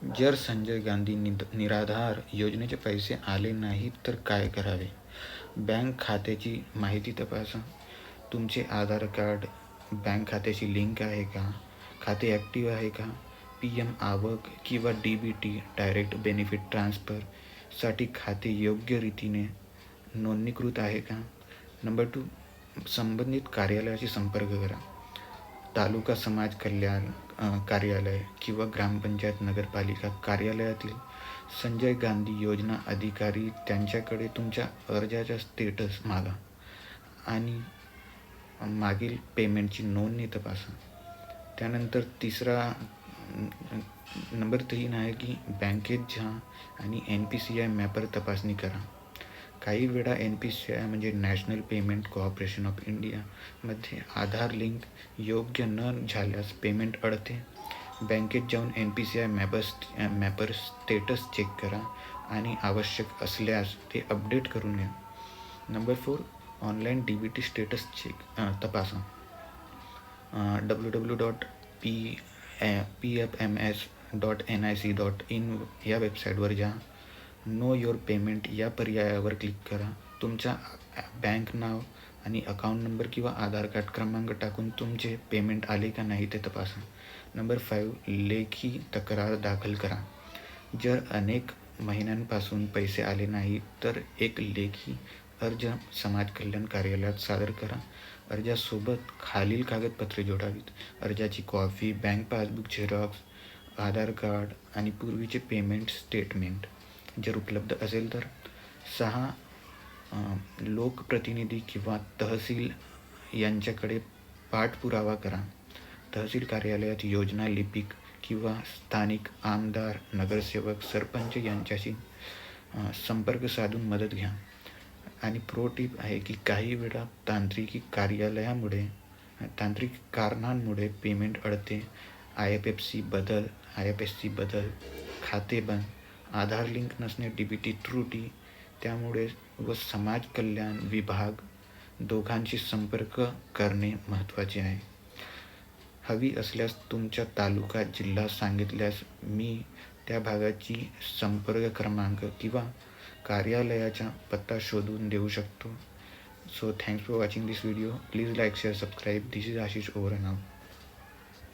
जर संजय गांधी निराधार योजनेचे पैसे आले नाहीत तर काय करावे? बँक खात्याची माहिती तपासा. तुमचे आधार कार्ड बँक खात्याशी लिंक आहे का? खाते ॲक्टिव्ह आहे का? पी एम आवक किंवा D B T direct benefit ट्रान्सफरसाठी खाते योग्य रीतीने नोंदणीकृत आहे का? नंबर टू संबंधित कार्यालयाशी संपर्क करा. तालुका समाज कल्याण कार्यालय किंवा ग्रामपंचायत नगरपालिका कार्यालयातील संजय गांधी योजना अधिकारी त्यांच्याकडे तुमच्या अर्जाचा स्टेटस मागा आणि मागील पेमेंटची नोंदणी तपासा. त्यानंतर तिसरा नंबर तीन आहे की बँकेत जा आणि N P C I mapper तपासणी करा. काही वेळा एन पी सी आय म्हणजे नॅशनल पेमेंट कोऑपरेशन ऑफ इंडियामध्ये आधार लिंक योग्य न झाल्यास पेमेंट अडते. बँकेत जाऊन N P C I mappers mapper status check करा आणि आवश्यक असल्यास ते अपडेट करून घ्या. Number four online D B T status check तपासा. W W dot P P F M S dot N I C dot in या वेबसाईटवर जा. नो योर पेमेंट या पर्यायावर क्लिक करा. तुमच्या बँक नाव आणि अकाउंट नंबर किंवा आधार कार्ड क्रमांक टाकून तुमचे पेमेंट आले का नाही ते तपासा. नंबर फाईव्ह लेखी तक्रार दाखल करा. जर अनेक महिन्यांपासून पैसे आले नाही तर एक लेखी अर्ज समाज कल्याण कार्यालयात सादर करा. अर्जासोबत खालील कागदपत्रे जोडावीत. अर्जाची copy bank passbook xerox Aadhaar card आणि पूर्वीचे पेमेंट स्टेटमेंट जर उपलब्ध असेल तर सहा लोकप्रतिनिधी किंवा तहसील यांच्याकडे पाठपुरावा करा. तहसील कार्यालयात योजना लिपिक किंवा स्थानिक आमदार नगरसेवक सरपंच यांच्याशी संपर्क साधून मदत घ्या. आणि प्रो टिप आहे की काही वेळा तांत्रिकी कार्यालयामुळे तांत्रिक कारणांमुळे पेमेंट अडते. आय एफ एफ सी बदल आय एफ एस सी बदल खाते बंद आधार लिंक नसणे डी बी टी त्रुटी त्यामुळे व समाज कल्याण विभाग दोघांशी संपर्क करणे महत्त्वाचे आहे. हवी असल्यास तुमच्या तालुका जिल्हा सांगितल्यास मी त्या भागाची संपर्क क्रमांक किंवा कार्यालयाचा पत्ता शोधून देऊ शकतो. So thanks for watching this video please like share subscribe this is Ashish over now